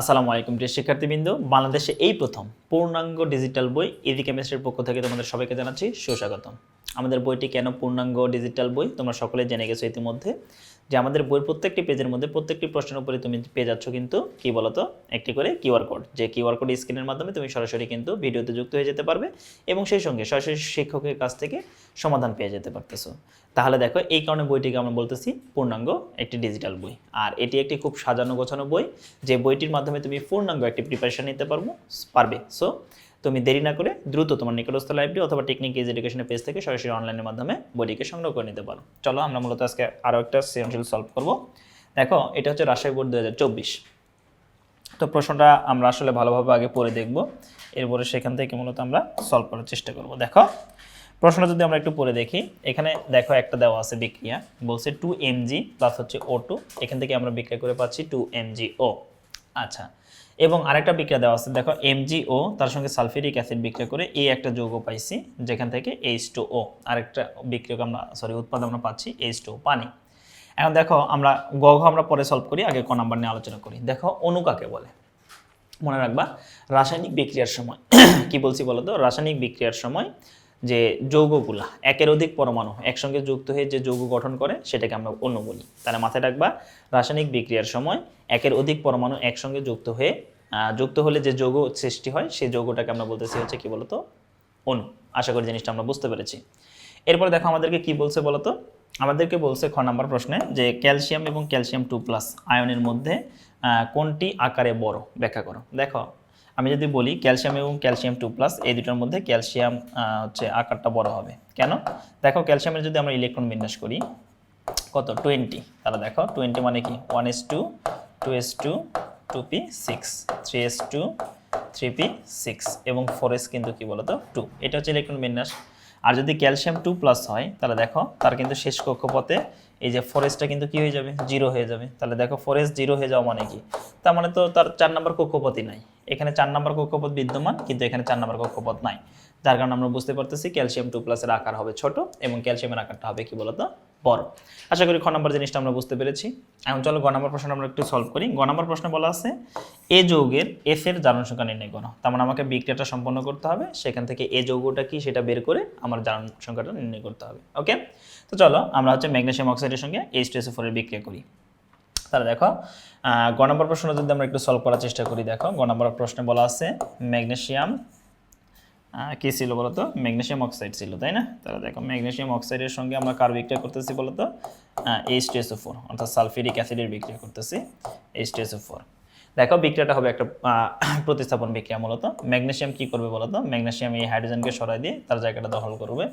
আসসালামু আলাইকুম, প্রিয় শিক্ষার্থীবৃন্দ। বাংলাদেশে এই প্রথম পূর্ণাঙ্গ ডিজিটাল বই ইদি কেমিস্ট্রির পক্ষ থেকে তোমাদের সবাইকে জানাচ্ছি সুস্বাগতম। আমাদের বইটি কেন পূর্ণাঙ্গ ডিজিটাল বই? তোমরা সকলে জেনে গেছো ইতিমধ্যে যে আমাদের বইয়ের প্রত্যেকটি পেজের মধ্যে প্রত্যেকটি প্রশ্নের উপরে তুমি পেয়ে যাচ্ছ কিন্তু কি বলতো? একটি করে কিউআর কোড যে কিউআর কোড স্ক্রিনের মাধ্যমে তুমি সরাসরি কিন্তু ভিডিওতে যুক্ত হয়ে যেতে পারবে এবং সেই সঙ্গে সরাসরি শিক্ষকের কাছ থেকে সমাধান পেয়ে যেতে পারতেছো। তাহলে দেখো, এই কারণে বইটিকে আমরা বলতেছি পূর্ণাঙ্গ একটি ডিজিটাল বই। আর এটি একটি খুব সাজানো গোছানো বই। যে বইটির মাধ্যমে তুমি পূর্ণাঙ্গ একটি প্রিপারেশন নিতে পারব, পারবে। সো তুমি দেরি না করে দ্রুত তোমার নিকটস্থ লাইব্রেরি অথবা টেকনিক ইজ এডুকেশনের পেজ থেকে সরাসরি অনলাইনের মাধ্যমে বইটিকে সংগ্রহ করে নিতে পারো। চলো আমরা মূলত আজকে আরও একটা সৃজনশীল সলভ করব। দেখো, এটা হচ্ছে রাজশাহী বোর্ড দু হাজার চব্বিশ। তো প্রশ্নটা আমরা আসলে ভালোভাবে আগে পড়ে দেখব। এরপরে সেখান থেকে মূলত আমরা সলভ করার চেষ্টা করব। দেখো, প্রশ্নটা যদি আমরা একটু পড়ে দেখি, এখানে দেখো একটা দেওয়া আছে বিক্রিয়া। বলছে টু এমজি প্লাস হচ্ছে ও টু এখান থেকে আমরা বিক্রিয়া করে পাচ্ছি টু এমজি ও আচ্ছা। এবং আরেকটা বিক্রিয়া দেওয়া আছে, দেখো এমজিও তার সঙ্গে সালফিউরিক অ্যাসিড বিক্রিয়া করে এই একটা যৌগ পাইছি, যেখান থেকে এইচ টু ও আরেকটা বিক্রিয়ক আমরা সরি উৎপাদ আমরা পাচ্ছি এইচ টু পানি। এখন দেখো, আমরা গ ঘ আমরা পরে সলভ করি, আগে ক নাম্বার নিয়ে আলোচনা করি। দেখো, অণু কাকে বলে? মনে রাখবা, রাসায়নিক বিক্রিয়ার সময়, কি বলছি বলো তো রাসায়নিক বিক্রিয়ার সময় যে যৌগগুলা, একের অধিক পরমাণু একসঙ্গে যুক্ত হয়ে যে যৌগ গঠন করে, সেটাকে আমরা অণু বলি। তাহলে মাথায় রাখবা, রাসায়নিক বিক্রিয়ার সময় একের অধিক পরমাণু একসঙ্গে যুক্ত হয়ে যুক্ত হলে যে যৌগ সৃষ্টি হয়, সেই যৌগটাকে আমরা বলতেছি হচ্ছে কি বলতো? অণু। আশা করি জিনিসটা আমরা বুঝতে পেরেছি। এরপরে দেখো আমাদেরকে কি বলছে বলতো? আমাদেরকে বলছে খ নাম্বার প্রশ্নে যে ক্যালসিয়াম এবং ক্যালসিয়াম টু প্লাস আয়নের মধ্যে কোনটি আকারে বড়? ব্যাখ্যা করো। দেখো আমি যদি বলি ক্যালসিয়াম এবং ক্যালসিয়াম টু প্লাস এই দুটোর মধ্যে ক্যালসিয়াম হচ্ছে আকারটা বড় হবে। কেন? দেখো ক্যালসিয়ামের যদি আমরা ইলেকট্রন বিন্যাস করি, কত? টোয়েন্টি তাহলে দেখো টোয়েন্টি মানে কি? One s two two s two two p six three s two three p six এবং ফোর এস কিন্তু কি বলতো? টু এটা হচ্ছে ইলেকট্রন বিন্যাস। আর যদি ক্যালসিয়াম টু প্লাস হয়, তাহলে দেখো, তার কিন্তু শেষ কক্ষপথে এই যে ফরেস্টটা কিন্তু কি হয়ে যাবে? জিরো হয়ে যাবে। তাহলে দেখো ফরেস্ট জিরো হয়ে যাওয়া মানে কি? তার মানে তো তার চার নম্বর কক্ষপথই নাই। এখানে চার নম্বর কক্ষপথ বিদ্যমান, কিন্তু এখানে চার নম্বর কক্ষপথ নাই। যার কারণে আমরা বুঝতে পারতেছি ক্যালসিয়াম টু প্লাসের আকার হবে ছোট এবং ক্যালসিয়ামের আকারটা হবে কি বলতো বড়। আশা করি খ নম্বর জিনিসটা আমরা বুঝতে পেরেছি। এখন চলো গ নম্বর প্রশ্ন আমরা একটু সলভ করি। গ নম্বর প্রশ্নে বলা আছে, এ যৌগের এফ এর জারণ সংখ্যা নির্ণয় করো। তার মানে আমাকে বিক্রিয়াটা সম্পন্ন করতে হবে। সেখান থেকে এ যৌগটা কি সেটা বের করে আমার জারণ সংখ্যাটা নির্ণয় করতে হবে। ওকে তো চলো আমরা হচ্ছে ম্যাগনেসিয়াম অক্সাইডের সঙ্গে এইচ টু এস ফোরের বিক্রিয়া করি। তাহলে দেখো গ নম্বর প্রশ্ন যদি আমরা একটু সলভ করার চেষ্টা করি, দেখো, গ নম্বর প্রশ্নে বলা আছে ম্যাগনেশিয়াম কী ছিল বলতো? ম্যাগনেশিয়াম অক্সাইড ছিল, তাই না? তাহলে দেখো ম্যাগনেশিয়াম অক্সাইডের সঙ্গে আমরা কার বিক্রিয়া করতেছি বলতো? H two S O four অর্থাৎ সালফিউরিক অ্যাসিডের বিক্রিয়া করতেছি এইচ টু এসও ফোর দেখো, বিক্রিয়াটা হবে একটা প্রতিস্থাপন বিক্রিয়া মূলত। ম্যাগনেশিয়াম কি করবে বলতো? ম্যাগনেশিয়াম এই হাইড্রোজেনকে সরাই দিয়ে তার জায়গাটা দখল করবে।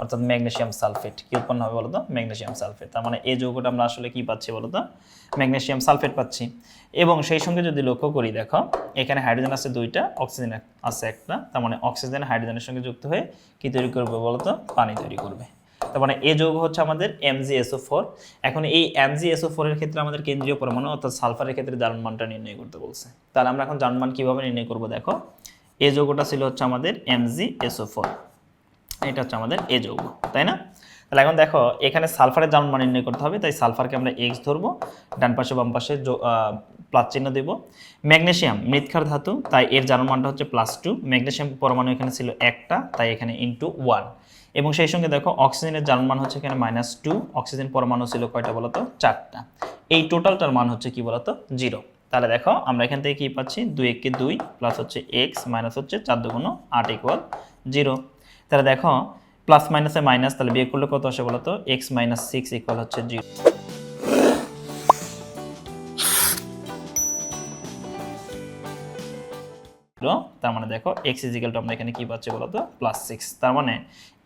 অর্থাৎ ম্যাগনেশিয়াম সালফেট। কি উৎপন্ন হবে বলতো? Magnesium sulphate. তার মানে এই যৌগটা আমরা আসলে কি পাচ্ছি বলতো? ম্যাগনেশিয়াম সালফেট পাচ্ছি। এবং সেই সঙ্গে যদি লক্ষ্য করি, দেখো, এখানে হাইড্রোজেন আছে দুইটা, অক্সিজেন আছে একটা। তার মানে অক্সিজেন হাইড্রোজেনের সঙ্গে যুক্ত হয়ে কি তৈরি করবে বলতো? পানি তৈরি করবে। তার মানে এ যৌগ হচ্ছে আমাদের এমজিএসও ফোর এখন এই এমজিএসও ফোরের ক্ষেত্রে আমাদের কেন্দ্রীয় পরমাণু, অর্থাৎ সালফারের ক্ষেত্রে জারণ মানটা নির্ণয় করতে বলছে। তাহলে আমরা এখন জারণ মান কীভাবে নির্ণয় করব দেখো? এ যৌগটা ছিল হচ্ছে আমাদের এমজিএসও ফোর এটা হচ্ছে আমাদের এ যৌগ, তাই না? তাহলে এখন দেখো, এখানে সালফারের জারণ মান নির্ণয় করতে হবে, তাই সালফারকে আমরা এক্স ধরবো, ডান পাশে বাম পাশে প্লাস চিহ্ন দেব। ম্যাগনেশিয়াম মৃৎক্ষার ধাতু, তাই এর জারণ মানটা হচ্ছে প্লাস টু। ম্যাগনেশিয়াম পরমাণু এখানে ছিল একটা, তাই এখানে ইন্টু ওয়ান এবং সেই সঙ্গে দেখো, অক্সিজেনের জারণ মান হচ্ছে এখানে মাইনাস টু অক্সিজেন পরমাণু ছিল কয়টা বলতো? চারটা। এই টোটালটার মান হচ্ছে কি বলতো? জিরো তাহলে দেখো, আমরা এখান থেকে কি পাচ্ছি? দুই এককে দুই প্লাস হচ্ছে এক্স মাইনাস হচ্ছে চার দুগুণ আট ইকুয়াল জিরো তাহলে দেখো প্লাস মাইনাসে মাইনাস তাহলে বিয়ে করলে কত আসে বলতো? এক্স মাইনাস সিক্স ইকুয়াল হচ্ছে জিরো তার মানে দেখো এক্স ইজিক্যাল টু আমরা এখানে কি পাচ্ছি বলতো? প্লাস সিক্স তার মানে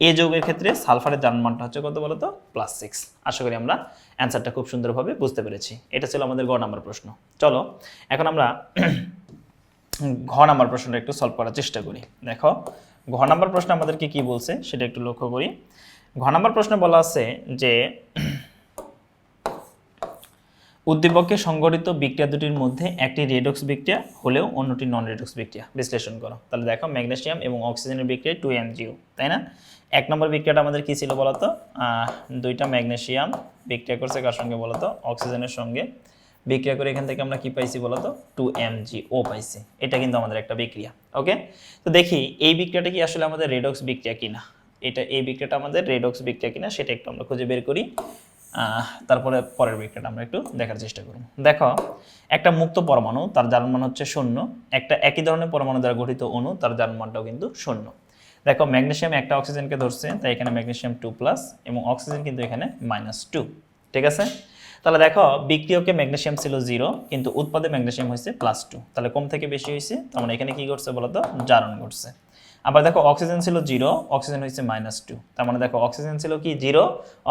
এই যৌগের ক্ষেত্রে সালফারের জানমানটা হচ্ছে কত বলতো? প্লাস সিক্স আশা করি আমরা অ্যান্সারটা খুব সুন্দরভাবে বুঝতে পেরেছি। এটা ছিল আমাদের গ নাম্বার প্রশ্ন। চলো, এখন আমরা ঘ নাম্বার প্রশ্নটা একটু সলভ করার চেষ্টা করি। দেখো ঘ নাম্বার প্রশ্ন আমাদেরকে কি বলছে সেটা একটু লক্ষ্য করি। ঘ নাম্বার প্রশ্নে বলা আছে যে, উদ্দীপকে সংগঠিত বিক্রিয়া দুটির মধ্যে একটি রেডক্স বিক্রিয়া হলেও অন্যটি নন রেডক্স বিক্রিয়া। বিশ্লেষণ করো। তাহলে দেখো, ম্যাগনেসিয়াম এবং অক্সিজেনের বিক্রিয়া টু এমজিও তাই না? এক নম্বর বিক্রিয়াটা আমাদের কি ছিল বলতো? দুইটা ম্যাগনেসিয়াম বিক্রিয়া করছে কার সঙ্গে বলতো? অক্সিজেনের সঙ্গে। বিক্রিয়া করে এখান থেকে আমরা কি পাইছি বলতো? টু এম জি ও পাইছি। এটা কিন্তু আমাদের একটা বিক্রিয়া ওকে তো দেখি, এই বিক্রিয়াটা কি আসলে আমাদের রেডক্স বিক্রিয়া কিনা? এটা, এই বিক্রিয়াটা আমাদের রেডক্স বিক্রিয়া কিনা, সেটা একটু আমরা খুঁজে বের করি। তারপরে পরের বিক্রিয়াটা আমরা একটু দেখার চেষ্টা করব। দেখো, একটা মুক্ত পরমাণু, তার জারণ মান হচ্ছে শূন্য। একটা একই ধরনের পরমাণু দ্বারা গঠিত অণু, তার জারণ মানটাও কিন্তু শূন্য। দেখো, ম্যাগনেসিয়াম একটা অক্সিজেনকে ধরছে, তাই এখানে ম্যাগনেসিয়াম টু প্লাস এবং অক্সিজেন কিন্তু এখানে মাইনাস টু ঠিক আছে? তাহলে দেখো, বিক্রিয়কে ম্যাগনেশিয়াম ছিল জিরো, কিন্তু উৎপাদে ম্যাগনেশিয়াম হয়েছে প্লাস টু তাহলে কম থেকে বেশি হয়েছে, তার মানে এখানে কি করছে বলতো? জারণ ঘটছে। আবার দেখো অক্সিজেন ছিল জিরো অক্সিজেন হয়েছে মাইনাস টু তার মানে দেখো অক্সিজেন ছিল কি? জিরো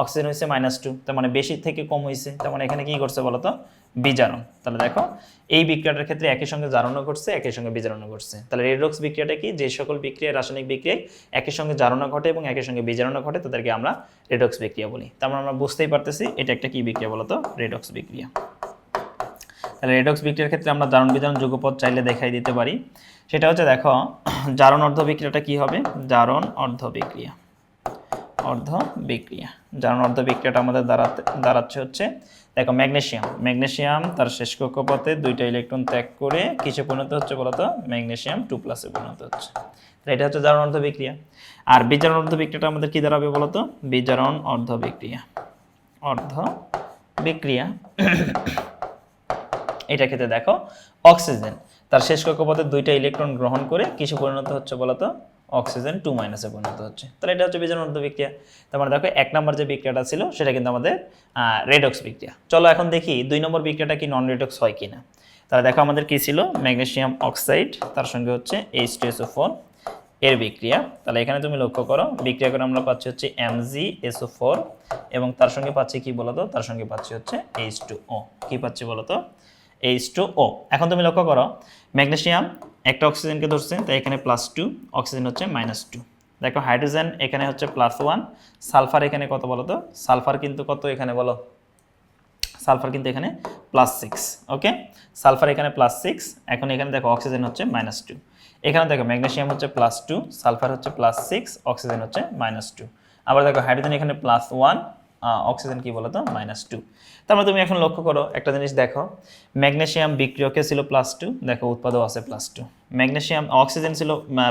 অক্সিজেন হয়েছে মাইনাস টু তার মানে বেশি থেকে কম হয়েছে তার মানে এখানে কি করছে বলতো? বিজারণ। তাহলে দেখো, এই বিক্রিয়াটার ক্ষেত্রে একই সঙ্গে জারণও ঘটছে একই সঙ্গে বিজারণও ঘটছে। তাহলে রেডক্স বিক্রিয়াটা কি? যে সকল বিক্রিয়া রাসায়নিক বিক্রিয়ায় একই সঙ্গে জারণও ঘটে এবং একই সঙ্গে বিজারণও ঘটে, তাদেরকে আমরা রেডক্স বিক্রিয়া বলি। তার মানে আমরা বুঝতেই পারতেছি এটা একটা কি বিক্রিয়া বলতো? রেডক্স বিক্রিয়া। তাহলে রেডক্স বিক্রিয়ার ক্ষেত্রে আমরা জারণ বিজারণ যুগপদ চাইলে দেখাই দিতে পারি। সেটা হচ্ছে দেখো, জারণ অর্ধ বিক্রিয়াটা কী হবে? জারণ অর্ধ বিক্রিয়া। অর্ধ বিক্রিয়া। জারণ অর্ধ বিক্রিয়াটা আমাদের দাঁড়াতে, দাঁড়াচ্ছে হচ্ছে, দেখো ম্যাগনেশিয়াম ম্যাগনেশিয়াম তার শেষ কক্ষপথে দুইটা ইলেকট্রন ত্যাগ করে কিসে পরিণত হচ্ছে বলতো? ম্যাগনেশিয়াম টু প্লাসে পরিণত হচ্ছে। এটা হচ্ছে জারণ অর্ধ বিক্রিয়া। আর বিজারণ অর্ধ বিক্রিয়াটা আমাদের কি দাঁড়াবে বলতো? বিজারণ অর্ধ বিক্রিয়া। অর্ধ বিক্রিয়া। এটা ক্ষেত্রে দেখো, অক্সিজেন। তার শেষ কক্ষপথে দুইটা ইলেকট্রন গ্রহণ করে কিছু পরিণত হচ্ছে বলতো? অক্সিজেন টু মাইনাসে পরিণত হচ্ছে। তাহলে এটা হচ্ছে বিজারণ অর্ধ বিক্রিয়া। তার মানে দেখো, এক নম্বর যে বিক্রিয়াটা ছিল, সেটা কিন্তু আমাদের রেডক্স বিক্রিয়া। চলো এখন দেখি, দুই নম্বর বিক্রিয়াটা কি নন রেডক্স হয় কিনা? তাহলে দেখো আমাদের কি ছিল? ম্যাগনেসিয়াম অক্সাইড, তার সঙ্গে হচ্ছে এইচ টু এসও ফোর এর বিক্রিয়া। তাহলে এখানে তুমি লক্ষ্য করো, বিক্রিয়া করে আমরা পাচ্ছি হচ্ছে এমজি এসও ফোর এবং তার সঙ্গে পাচ্ছি কি বলতো? তার সঙ্গে পাচ্ছি হচ্ছে এইচ টু ও কি পাচ্ছি বলতো? এইচ টু ও এখন তুমি লক্ষ্য করো, ম্যাগনেসিয়াম একটা অক্সিজেনকে ধরছে, তাই এখানে প্লাস টু অক্সিজেন হচ্ছে মাইনাস টু দেখো হাইড্রোজেন এখানে হচ্ছে প্লাস ওয়ান সালফার এখানে কত বলো তো? সালফার কিন্তু কত এখানে বলো? সালফার কিন্তু এখানে প্লাস সিক্স ওকে সালফার এখানে প্লাস সিক্স এখন এখানে দেখো অক্সিজেন হচ্ছে মাইনাস টু এখানে দেখো ম্যাগনেসিয়াম হচ্ছে প্লাস টু সালফার হচ্ছে প্লাস সিক্স অক্সিজেন হচ্ছে মাইনাস টু আবার দেখো হাইড্রোজেন এখানে প্লাস ওয়ান অক্সিজেন কি বলতো? মাইনাস টু তারপরে তুমি এখন লক্ষ্য করো, একটা জিনিস দেখো ম্যাগনেশিয়াম বিক্রিয়কে ছিল প্লাস টু দেখো উৎপাদও আছে প্লাস টু ম্যাগনেসিয়াম, অক্সিজেন ছিল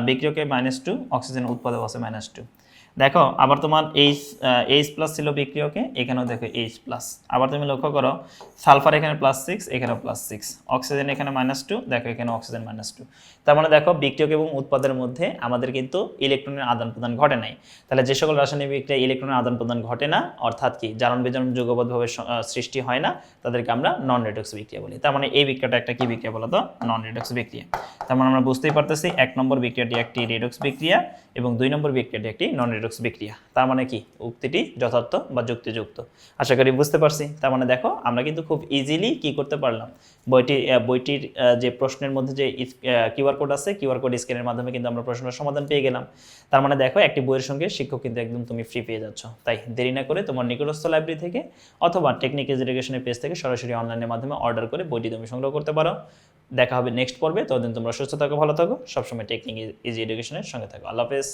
বিক্রিয়কে মাইনাস টু অক্সিজেন উৎপাদক আছে মাইনাস টু দেখো, আবার তোমার এইচ এইচ প্লাস ছিল বিক্রিয়কে, এখানেও দেখো এইচ প্লাস আবার তুমি লক্ষ্য করো, সালফার এখানে প্লাস সিক্স এখানেও প্লাস সিক্স অক্সিজেন এখানে মাইনাস টু দেখো এখানে অক্সিজেন মাইনাস টু তার মানে দেখো, বিক্রিয়ক এবং উৎপাদের মধ্যে আমাদের কিন্তু ইলেকট্রনের আদান প্রদান ঘটে নাই। তাহলে যে সকল রাসায়নিক বিক্রিয়া ইলেকট্রনের আদান প্রদান ঘটে না, অর্থাৎ কি, জারণ বিজারণ যুগবদ্ধভাবে সৃষ্টি হয় না, তাদেরকে আমরা নন রেডক্স বিক্রিয়া বলি। তার মানে এই বিক্রিয়াটা একটা কি বিক্রিয়া বলতো? নন রেডক্স বিক্রিয়া। তার মানে আমরা বুঝতেই পারতেছি, এক নম্বর বিক্রিয়াটি একটি রেডক্স বিক্রিয়া এবং দুই নম্বর বিক্রিয়াটি একটি নন রেডক্স বিক্রিয়া। তার মানে কি? উক্তিটি যথার্থ বা যুক্তিযুক্ত। আশা করি বুঝতে পারছি। তার মানে দেখো, আমরা কিন্তু খুব ইজিলি কি করতে পারলাম? বইটি বইটির যে প্রশ্নের মধ্যে যে কিউআর কোড আছে কিউআর কোড স্ক্যানের মাধ্যমে কিন্তু আমরা প্রশ্নের সমাধান পেয়ে গেলাম। তার মানে দেখো, একটি বইয়ের সঙ্গে শিক্ষক কিন্তু একদম তুমি ফ্রি পেয়ে যাচ্ছ। তাই দেরি না করে তোমার নিকটস্থ লাইব্রেরি থেকে অথবা টেকনিক এডুকেশনের পেজ থেকে সরাসরি অনলাইনের মাধ্যমে অর্ডার করে বইটি তুমি সংগ্রহ করতে পারো। দেখা হবে নেক্সট পর্বে। ততদিন তোমরা সুস্থ থাকো ভালো থাকো সবসময় টেকনিক ইজি এডুকেশনের সঙ্গে থাকো। আল্লাহ হাফেজ।